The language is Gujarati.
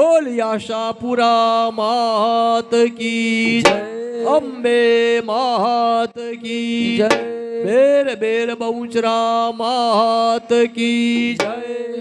બોલ્યા શાહપુરા માત કી જય. અંબે માત કી જય. બેર બેર બહુચરા માત કી જય.